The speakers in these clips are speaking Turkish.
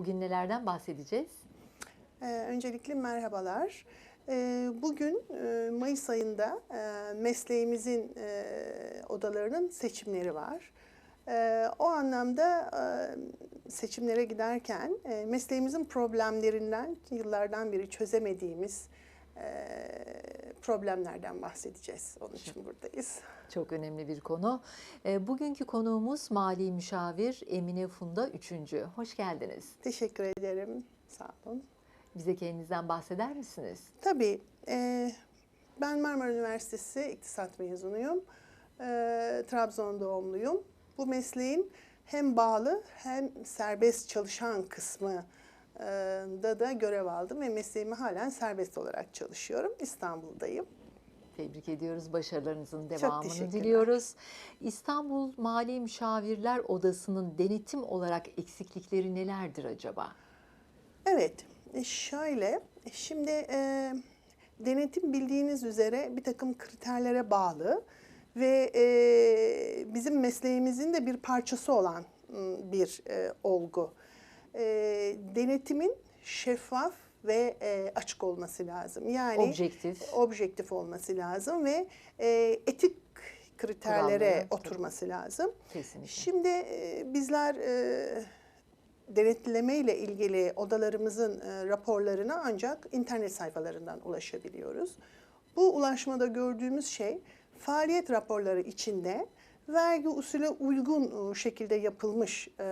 Bugün nelerden bahsedeceğiz? Ee, öncelikle merhabalar. Ee, bugün e, Mayıs ayında e, mesleğimizin e, odalarının seçimleri var. Ee, o anlamda seçimlere giderken mesleğimizin problemlerinden yıllardan beri çözemediğimiz problemlerden bahsedeceğiz. Onun için buradayız. Çok önemli bir konu. E, Bugünkü konuğumuz Mali Müşavir Emine Funda Üçüncü. Hoş geldiniz. Teşekkür ederim. Sağ olun. Bize kendinizden bahseder misiniz? Tabii. e, ben Marmara Üniversitesi İktisat mezunuyum. Trabzon doğumluyum. Bu mesleğin hem bağlı hem serbest çalışan kısmı da da görev aldım ve mesleğimi halen serbest olarak çalışıyorum. İstanbul'dayım. Tebrik ediyoruz. Başarılarınızın devamını diliyoruz. İstanbul Mali Müşavirler Odası'nın denetim olarak eksiklikleri nelerdir acaba? Evet, e, şöyle, şimdi e, denetim bildiğiniz üzere bir takım kriterlere bağlı ve e, bizim mesleğimizin de bir parçası olan m, bir e, olgu. E, denetimin şeffaf ve e, açık olması lazım. Yani Objektif. objektif olması lazım ve e, etik kriterlere Kurallara, tabii. oturması lazım. Kesinlikle. Şimdi e, bizler e, denetleme ile ilgili odalarımızın e, raporlarına ancak internet sayfalarından ulaşabiliyoruz. Bu ulaşmada gördüğümüz şey faaliyet raporları içinde vergi usulü uygun e, şekilde yapılmış e,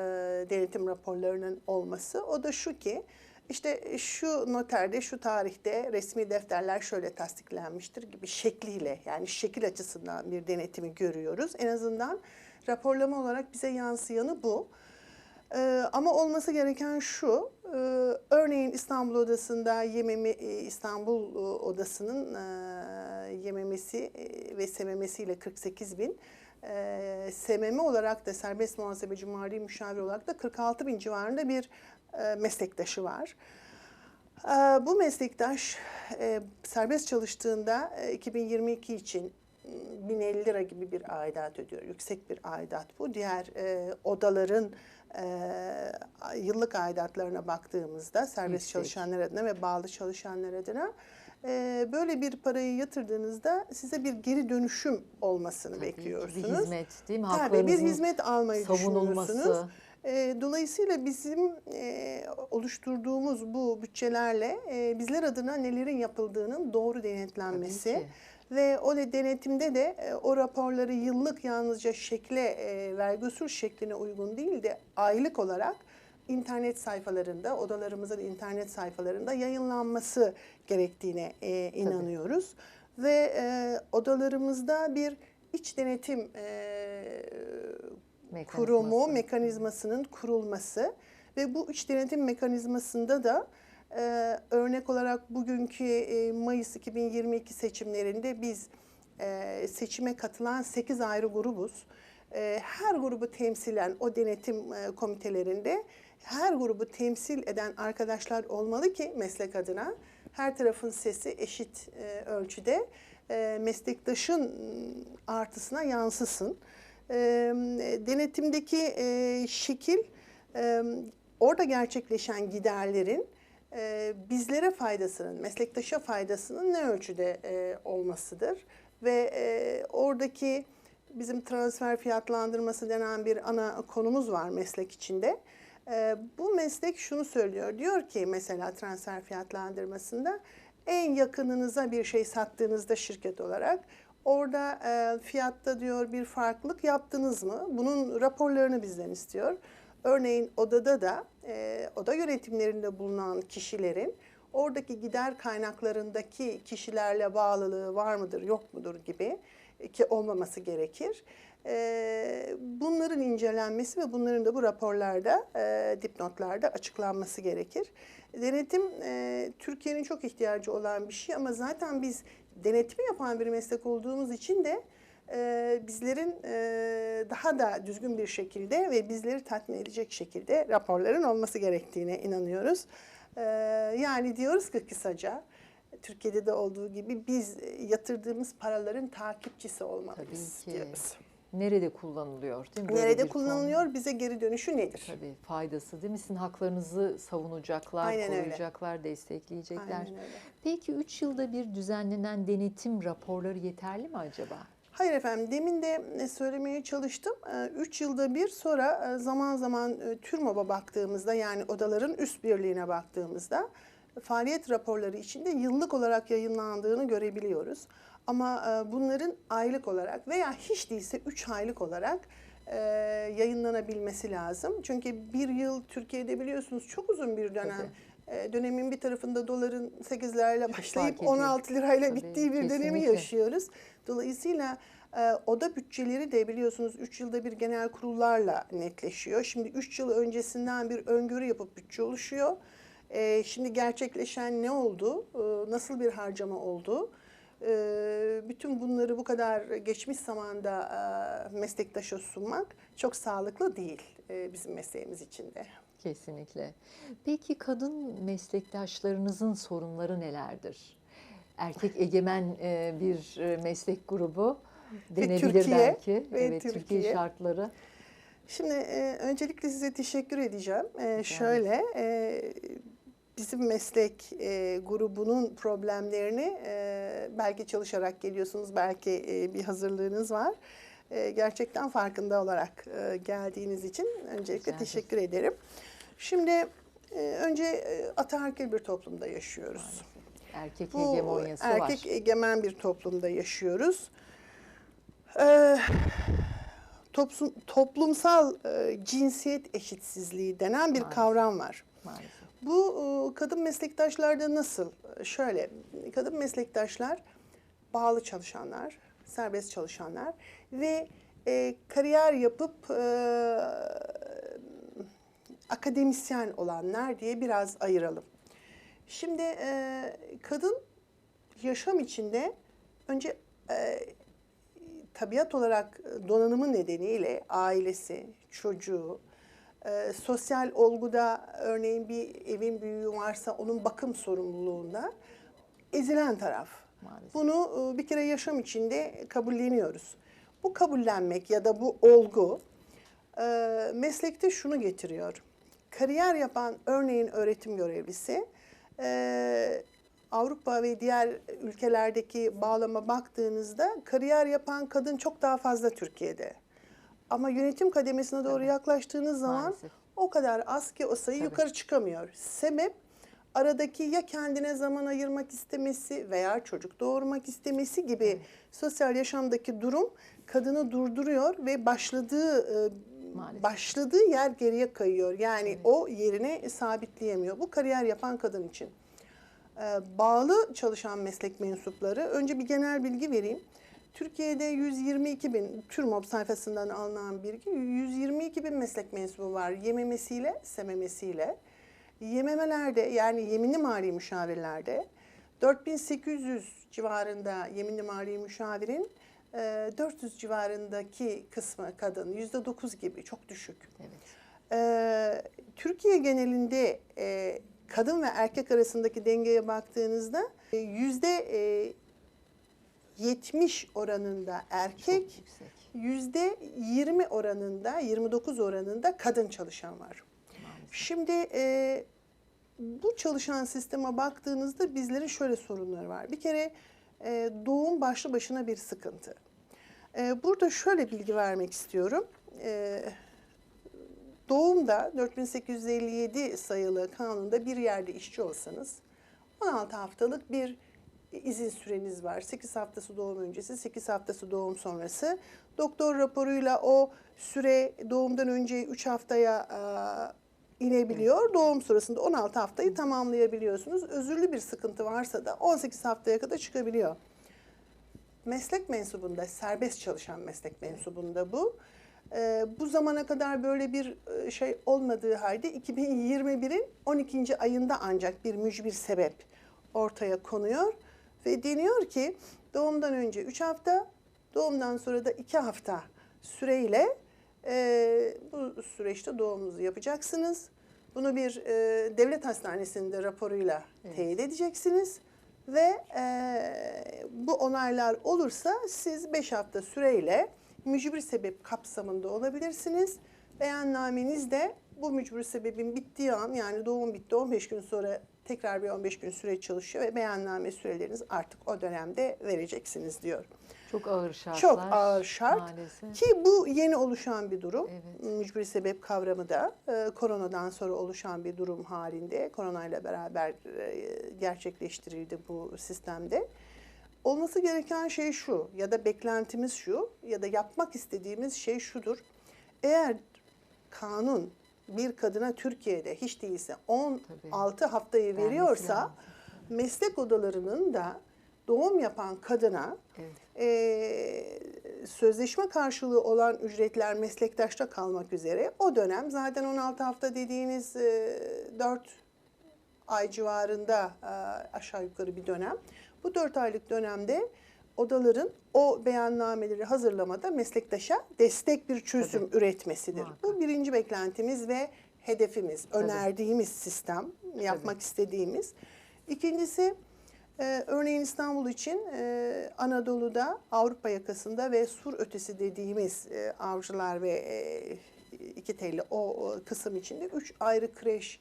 denetim raporlarının olması. O da şu ki işte şu noterde şu tarihte resmi defterler şöyle tasdiklenmiştir gibi şekliyle yani şekil açısından bir denetimi görüyoruz. En azından raporlama olarak bize yansıyanı bu. Ee, ama olması gereken şu, e, örneğin İstanbul Odası'nda yememi, e, İstanbul e, Odası'nın e, yememesi e, ve sememesiyle 48 bin, e, sememe olarak da serbest muhasebeci mali müşavir olarak da 46 bin civarında bir e, meslektaşı var. Ee, Bu meslektaş e, serbest çalıştığında e, 2022 için m, 1050 lira gibi bir aidat ödüyor. Yüksek bir aidat bu. Diğer e, odaların e, yıllık aidatlarına baktığımızda serbest Yüksek. çalışanlar adına ve bağlı çalışanlar adına e, böyle bir parayı yatırdığınızda size bir geri dönüşüm olmasını Tabii bekliyorsunuz. Bir hizmet değil mi? Tabii bir hizmet almayı düşünüyorsunuz. E, Dolayısıyla bizim e, oluşturduğumuz bu bütçelerle e, bizler adına nelerin yapıldığının doğru denetlenmesi ve o de- denetimde de e, o raporları yıllık yalnızca şekle, e, vergi usul şekline uygun değil de aylık olarak internet sayfalarında, odalarımızın internet sayfalarında yayınlanması gerektiğine e, inanıyoruz. Ve e, odalarımızda bir iç denetim e, kurumu, Mekanizması. mekanizmasının kurulması ve bu iç denetim mekanizmasında da e, örnek olarak bugünkü e, Mayıs 2022 seçimlerinde biz e, seçime katılan 8 ayrı grubuz. E, her grubu temsilen o denetim e, komitelerinde her grubu temsil eden arkadaşlar olmalı ki meslek adına her tarafın sesi eşit e, ölçüde e, meslektaşın artısına yansısın. E, denetimdeki e, şekil e, orada gerçekleşen giderlerin e, bizlere faydasının, meslektaşa faydasının ne ölçüde e, olmasıdır ve e, oradaki bizim transfer fiyatlandırması denen bir ana konumuz var meslek içinde. E, bu meslek şunu söylüyor, diyor ki mesela transfer fiyatlandırmasında en yakınınıza bir şey sattığınızda şirket olarak orada e, fiyatta diyor bir farklılık yaptınız mı? Bunun raporlarını bizden istiyor. Örneğin odada da e, oda yönetimlerinde bulunan kişilerin oradaki gider kaynaklarındaki kişilerle bağlılığı var mıdır yok mudur gibi ki olmaması gerekir. E, bunların incelenmesi ve bunların da bu raporlarda, e, dipnotlarda açıklanması gerekir. Denetim e, Türkiye'nin çok ihtiyacı olan bir şey ama zaten biz denetimi yapan bir meslek olduğumuz için de e, bizlerin daha da düzgün bir şekilde ve bizleri tatmin edecek şekilde raporların olması gerektiğine inanıyoruz. E, yani diyoruz ki kısaca Türkiye'de de olduğu gibi biz yatırdığımız paraların takipçisi olmalıyız diyoruz. nerede kullanılıyor değil mi? Böyle Nerede bir fon. kullanılıyor? Bize geri dönüşü nedir? Tabii faydası değil mi? Sizin haklarınızı savunacaklar, Aynen öyle. koruyacaklar, destekleyecekler. Aynen öyle. Peki 3 yılda bir düzenlenen denetim raporları yeterli mi acaba? Hayır efendim, demin de e, söylemeye çalıştım. 3 yılda bir sonra e, zaman zaman e, TÜRMOB'a baktığımızda yani odaların üst birliğine baktığımızda faaliyet raporları içinde yıllık olarak yayınlandığını görebiliyoruz. Ama e, bunların aylık olarak veya hiç değilse 3 aylık olarak e, yayınlanabilmesi lazım. Çünkü bir yıl Türkiye'de biliyorsunuz çok uzun bir dönem. E, Dönemin bir tarafında doların 8 lirayla başlayıp fark ediyor. 16 lirayla Tabii, bittiği bir dönemi kesinlikle. yaşıyoruz. Dolayısıyla e, oda bütçeleri de biliyorsunuz 3 yılda bir genel kurullarla netleşiyor. Şimdi 3 yıl öncesinden bir öngörü yapıp bütçe oluşuyor. E, şimdi gerçekleşen ne oldu? E, nasıl bir harcama oldu? E, bütün bunları bu kadar geçmiş zamanda e, meslektaşa sunmak çok sağlıklı değil e, bizim mesleğimiz için de. Kesinlikle. Peki kadın meslektaşlarınızın sorunları nelerdir? Erkek egemen e, bir e, meslek grubu denebilir Türkiye, belki. ve evet, Türkiye Türkiye. şartları. Şimdi e, öncelikle size teşekkür edeceğim. E, şöyle, e, bizim meslek e, grubunun problemlerini e, belki çalışarak geliyorsunuz, belki e, bir hazırlığınız var. E, gerçekten farkında olarak e, geldiğiniz için öncelikle Güzeldir. teşekkür ederim. Şimdi e, önce e, ataerkil bir toplumda yaşıyoruz. Erkek Bu hegemonyası erkek var. egemen bir toplumda yaşıyoruz. Ee, toplum, toplumsal e, cinsiyet eşitsizliği denen bir Maalesef. kavram var. Maalesef. Bu e, kadın meslektaşlarda nasıl? Şöyle, kadın meslektaşlar bağlı çalışanlar, serbest çalışanlar ve e, kariyer yapıp e, akademisyen olanlar diye biraz ayıralım. Şimdi e, kadın yaşam içinde önce e, tabiat olarak donanımı nedeniyle ailesi, çocuğu, e, sosyal olguda örneğin bir evin büyüğü varsa onun bakım sorumluluğunda ezilen taraf. Maalesef. Bunu e, bir kere yaşam içinde kabulleniyoruz. Bu kabullenmek ya da bu olgu e, meslekte şunu getiriyor. Kariyer yapan örneğin öğretim görevlisi e, Avrupa ve diğer ülkelerdeki bağlama baktığınızda kariyer yapan kadın çok daha fazla Türkiye'de. Ama yönetim kademesine doğru yaklaştığınız zaman Maalesef. o kadar az ki o sayı Tabii. yukarı çıkamıyor. Sebep aradaki ya kendine zaman ayırmak istemesi veya çocuk doğurmak istemesi gibi sosyal yaşamdaki durum kadını durduruyor ve başladığı e, Maalesef. başladığı yer geriye kayıyor. Yani o yerine sabitleyemiyor. Bu kariyer yapan kadın için. Ee, bağlı çalışan meslek mensupları, önce bir genel bilgi vereyim. Türkiye'de 122 bin, TÜRMOB sayfasından alınan bilgi, 122 bin meslek mensubu var yememesiyle, sememesiyle. Yememelerde yani yeminli mali müşavirlerde 4800 civarında yeminli mali müşavirin e, 400 civarındaki kısmı kadın, %9 gibi çok düşük. Evet. Ee, Türkiye genelinde e, kadın ve erkek arasındaki dengeye baktığınızda e, yüzde e, 70 oranında erkek, yüzde 20 oranında, 29 oranında kadın çalışan var. Maalesef. Şimdi e, bu çalışan sisteme baktığınızda bizlerin şöyle sorunları var. Bir kere e, doğum başlı başına bir sıkıntı. E, burada şöyle bilgi vermek istiyorum. E, doğumda 4857 sayılı kanunda bir yerde işçi olsanız 16 haftalık bir izin süreniz var. 8 haftası doğum öncesi, 8 haftası doğum sonrası. Doktor raporuyla o süre doğumdan önce 3 haftaya e, inebiliyor. Doğum sırasında 16 haftayı tamamlayabiliyorsunuz. Özürlü bir sıkıntı varsa da 18 haftaya kadar çıkabiliyor. Meslek mensubunda, serbest çalışan meslek mensubunda bu. Ee, bu zamana kadar böyle bir e, şey olmadığı halde 2021'in 12. ayında ancak bir mücbir sebep ortaya konuyor. Ve deniyor ki doğumdan önce 3 hafta, doğumdan sonra da 2 hafta süreyle e, bu süreçte doğumunuzu yapacaksınız. Bunu bir e, devlet hastanesinde raporuyla Evet. teyit edeceksiniz. Ve e, bu onaylar olursa siz 5 hafta süreyle mücbir sebep kapsamında olabilirsiniz. Beyannameniz de bu mücbir sebebin bittiği an yani doğum bitti 15 gün sonra tekrar bir 15 gün süre çalışıyor ve beyanname süreleriniz artık o dönemde vereceksiniz diyor. Çok ağır şartlar. Çok ağır şart Maalesef. ki bu yeni oluşan bir durum. Evet. Mücbir sebep kavramı da e, koronadan sonra oluşan bir durum halinde koronayla beraber e, gerçekleştirildi bu sistemde. Olması gereken şey şu ya da beklentimiz şu ya da yapmak istediğimiz şey şudur. Eğer kanun bir kadına Türkiye'de hiç değilse 16 haftayı Vermesi veriyorsa lazım. meslek odalarının da doğum yapan kadına Evet. e, sözleşme karşılığı olan ücretler meslektaşta kalmak üzere o dönem zaten 16 hafta dediğiniz e, 4 ay civarında e, aşağı yukarı bir dönem. Bu 4 aylık dönemde odaların o beyannameleri hazırlamada meslektaşa destek bir çözüm üretmesidir. Muhakkak. Bu birinci beklentimiz ve hedefimiz, Tabii. önerdiğimiz sistem, yapmak istediğimiz. İkincisi ee, örneğin İstanbul için e, Anadolu'da, Avrupa yakasında ve sur ötesi dediğimiz e, avcılar ve e, iki telli o, o kısım içinde üç ayrı kreş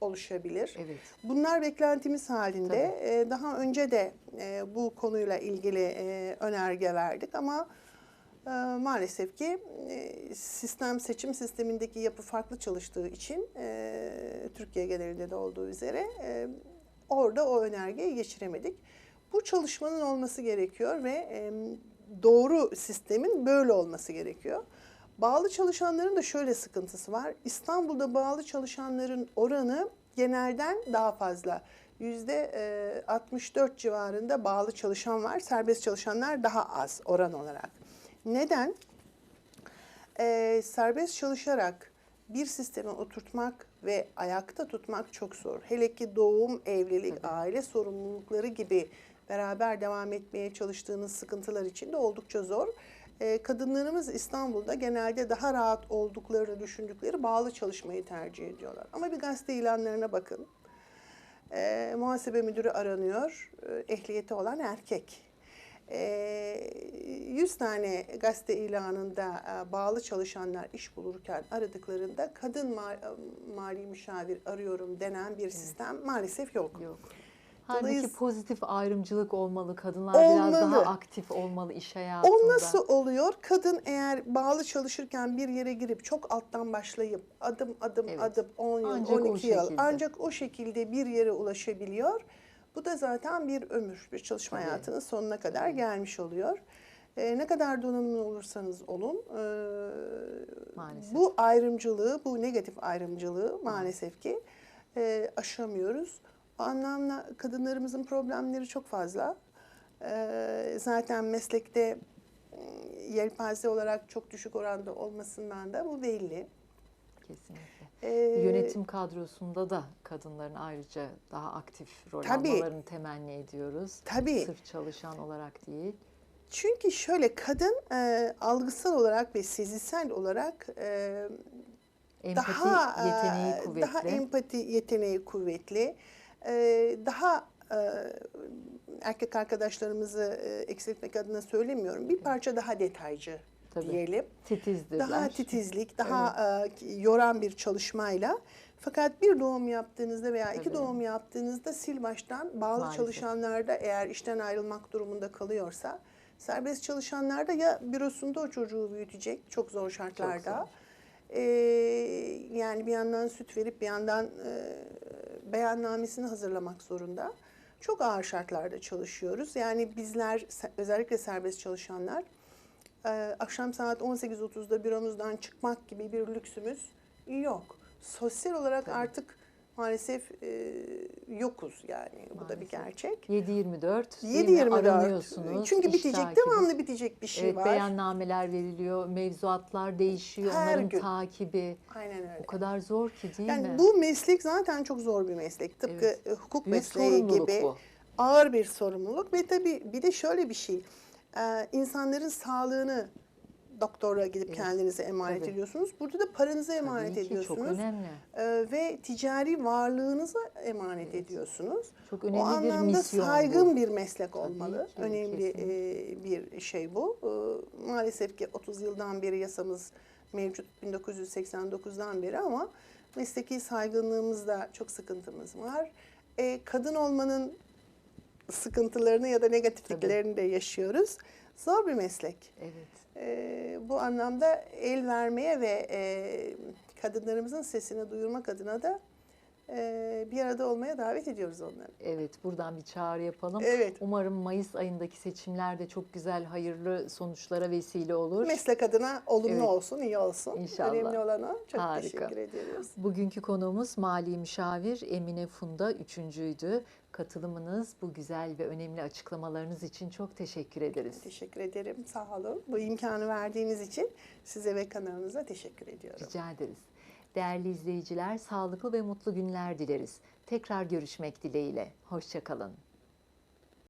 oluşabilir. Evet. Bunlar beklentimiz halinde. E, daha önce de e, bu konuyla ilgili e, önerge verdik ama e, maalesef ki sistem seçim sistemindeki yapı farklı çalıştığı için Türkiye genelinde de olduğu üzere orada o önergeyi geçiremedik. Bu çalışmanın olması gerekiyor ve doğru sistemin böyle olması gerekiyor. Bağlı çalışanların da şöyle sıkıntısı var. İstanbul'da bağlı çalışanların oranı genelden daha fazla. Yüzde e, 64 civarında bağlı çalışan var. Serbest çalışanlar daha az oran olarak. Neden? Ee, serbest çalışarak bir sisteme oturtmak ve ayakta tutmak çok zor. Hele ki doğum, evlilik, aile sorumlulukları gibi beraber devam etmeye çalıştığınız sıkıntılar için de oldukça zor. Ee, kadınlarımız İstanbul'da genelde daha rahat olduklarını düşündükleri bağlı çalışmayı tercih ediyorlar. Ama bir gazete ilanlarına bakın. Ee, muhasebe müdürü aranıyor, ee, ehliyeti olan erkek. Ee, 100 tane gazete ilanında e, bağlı çalışanlar iş bulurken aradıklarında kadın ma- mali müşavir arıyorum denen bir sistem maalesef yok. Yok. Halbuki Dolayıs- pozitif ayrımcılık olmalı. Kadınlar biraz daha Olmalı. aktif olmalı iş hayatında. O nasıl oluyor? Kadın eğer bağlı çalışırken bir yere girip çok alttan başlayıp adım adım Evet. adım 10 yıl, Ancak o 12 yıl ancak o şekilde bir yere ulaşabiliyor. Bu da zaten bir ömür, bir çalışma Tabii. hayatının sonuna kadar gelmiş oluyor. Ee, ne kadar donanımlı olursanız olun, e, Maalesef. bu ayrımcılığı, bu negatif ayrımcılığı maalesef ki e, aşamıyoruz. O anlamda kadınlarımızın problemleri çok fazla. Ee, zaten meslekte m, yelpaze olarak çok düşük oranda olmasından da bu belli. Kesinlikle. Ee, Yönetim kadrosunda da kadınların ayrıca daha aktif rol Tabii. almalarını temenni ediyoruz. Tabii. Sırf çalışan olarak değil. Çünkü şöyle kadın e, algısal olarak ve sezisel olarak e, Empati daha yeteneği kuvvetli. daha empati yeteneği kuvvetli, e, daha e, erkek arkadaşlarımızı e, eksiltmek adına söylemiyorum. Bir parça daha detaycı Tabii. diyelim. Titizdirler. Daha titizlik, daha e, yoran bir çalışmayla. Fakat bir doğum yaptığınızda veya iki Tabii. doğum yaptığınızda sil baştan bağlı Maalesef. çalışanlarda eğer işten ayrılmak durumunda kalıyorsa serbest çalışanlarda ya bürosunda o çocuğu büyütecek çok zor şartlarda. zor. Ee, yani bir yandan süt verip bir yandan e, beyannamesini hazırlamak zorunda. Çok ağır şartlarda çalışıyoruz. Yani bizler özellikle serbest çalışanlar e, akşam saat 18.30'da büromuzdan çıkmak gibi bir lüksümüz yok. Sosyal olarak Tabii. artık maalesef e, yokuz yani. Bu da bir Maalesef. gerçek. 7-24 değil mi? 7-24. Aranıyorsunuz. Çünkü bitecek, takibi. devamlı bitecek bir şey Evet, var. beyannameler veriliyor, mevzuatlar değişiyor, Her onların gün. takibi. Aynen öyle. O kadar zor ki değil Yani mi? bu meslek zaten çok zor bir meslek. Tıpkı Evet. e, hukuk Büyük mesleği gibi bu. ağır bir sorumluluk ve tabii bir de şöyle bir şey. Ee, insanların sağlığını doktora gidip Evet, kendinize emanet tabii. ediyorsunuz. Burada da paranızı emanet Tabii ki, ediyorsunuz. Çok önemli. Ee, ve ticari varlığınızı emanet ediyorsunuz. Çok o önemli bir anlamda misyon saygın bu. bir meslek olmalı. ki, Önemli e, bir şey bu. Ee, maalesef ki 30 yıldan beri yasamız mevcut 1989'dan beri ama mesleki saygınlığımızda çok sıkıntımız var. Ee, kadın olmanın sıkıntılarını ya da negatifliklerini de yaşıyoruz. Zor bir meslek. Evet. Ee, bu anlamda el vermeye ve e, kadınlarımızın sesini duyurmak adına da e, bir arada olmaya davet ediyoruz onları. Evet, buradan bir çağrı yapalım. Evet. Umarım Mayıs ayındaki seçimler de çok güzel, hayırlı sonuçlara vesile olur. Meslek adına olumlu Evet. olsun, iyi olsun. İnşallah. Önemli olan o. Çok Harika. teşekkür ediyoruz. Bugünkü konuğumuz Mali Müşavir Emine Funda üçüncüydü. Katılımınız, bu güzel ve önemli açıklamalarınız için çok teşekkür ederiz. Teşekkür ederim. Sağ olun. Bu imkanı verdiğiniz için size ve kanalınıza teşekkür ediyorum. Rica ederiz. Değerli izleyiciler, sağlıklı ve mutlu günler dileriz. Tekrar görüşmek dileğiyle. Hoşçakalın.